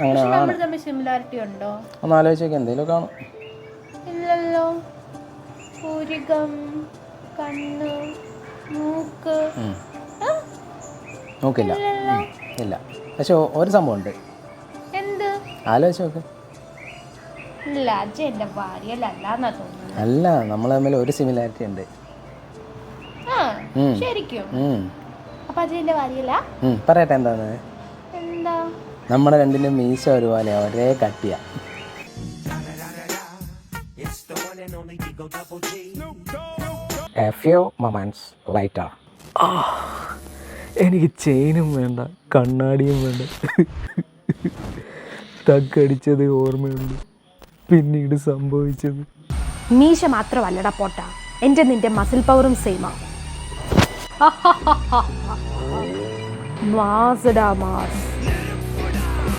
അങ്ങനെ ആണ് നമ്മൾ തമ്മിൽ സിമിലാരിറ്റി ഉണ്ടോ? ഒന്ന് ആലോചിച്ചേക്ക് എന്തെങ്കിലും കാണും. ഇല്ലല്ലോ. പൂരികം കണ്ണ് മൂക്ക്. ഉം. ആ, നോക്കില്ല ഇല്ലല്ലോ. ഇല്ല. പക്ഷെ ഒ- ഒരു സംഭവം ഉണ്ട്. എന്ത്? ആലോചിച്ച് നോക്ക് ഇല്ല അജ എന്റെ ഭാര്യയല്ലാന്നാ തോന്നുന്നത്. അല്ല നമ്മൾ തമ്മിൽ ഒരു സിമിലാരിറ്റി ഉണ്ട്. ആ ഉം. ശരിക്കും. ഉം. അപ്പൊ അജ എന്റെ ഭാര്യയല്ല? ഉം. പറയട്ടെ എന്താണ്? എന്താ നമ്മുടെ രണ്ടിന്റെ മീശ ഒരുപോലെ ഒരേ കട്ടിയ. A few moments later. എനിക്ക് ചെയിനും വേണ്ട കണ്ണാടിയും വേണ്ട. തക്കടിച്ചത് ഓർമ്മയുണ്ട്. പിന്നീട് സംഭവിച്ചത്. മീശ മാത്രമല്ലടാ പോട്ട. എന്റെ നിന്റെ മസിൽ പവറും സെയിമാ മാസടാ മാസ്.